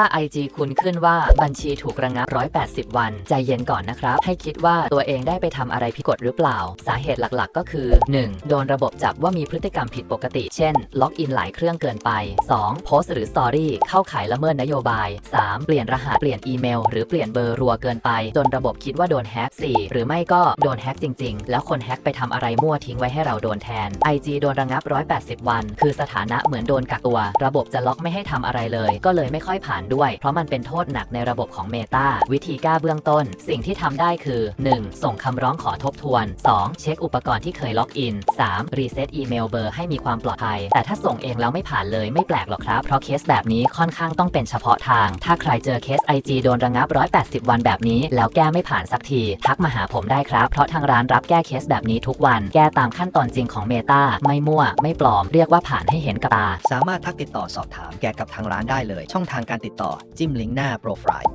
ถ้า IG คุณขึ้นว่าบัญชีถูกระงับ 180 วัน ใจเย็นก่อนนะครับ ให้คิดว่าตัวเองได้ไปทำอะไรผิดกฎหรือเปล่า สาเหตุหลักๆ ก็คือ 1. โดนระบบจับว่ามีพฤติกรรมผิดปกติ เช่น ล็อกอินหลายเครื่องเกินไป 2. โพสต์หรือสตอรี่เข้าขายละเมิดนโยบาย 3. เปลี่ยนรหัสเปลี่ยนอีเมล หรือเปลี่ยนเบอร์รัวเกินไป จนระบบคิดว่าโดนแฮ็ก 4. หรือไม่ก็โดนแฮ็กจริง ๆ แล้วคนแฮ็กไปทำอะไรมั่วทิ้งไว้ให้เราโดนแทน IG โดนระงับ 180 วัน คือสถานะเหมือนโดนกักตัว ระบบจะล็อกไม่ให้ทำอะไรเลย ก็เลยไม่ค่อยผ่านด้วย เพราะมันเป็นโทษหนักในระบบของ Meta วิธีก้าเบื้องต้น สิ่งที่ทำได้คือ 1. ส่งคำร้องขอทบทวน 2. เช็คอุปกรณ์ที่เคยล็อกอิน 3. รีเซ็ตอีเมลเบอร์ให้มีความปลอดภัย แต่ถ้าส่งเองแล้วไม่ผ่านเลยไม่แปลกหรอกครับ เพราะเคสแบบนี้ค่อนข้างต้องเป็นเฉพาะทาง ถ้าใครเจอเคส IG โดนระงับ 180 วันแบบนี้ แล้วแก้ไม่ผ่านสักที ทักมาหาผมได้ครับ เพราะทางร้านรับแก้เคสแบบนี้ทุกวัน แก้ตามขั้นตอนจริงของ Meta ไม่มั่ว ไม่ปลอม เรียกว่าผ่านให้เห็นกับตา สามารถทักติดต่อสอบถามแกกับทางร้านได้เลย ช่องทางการติดต่อจิ้มลิงก์หน้าโปรไฟล์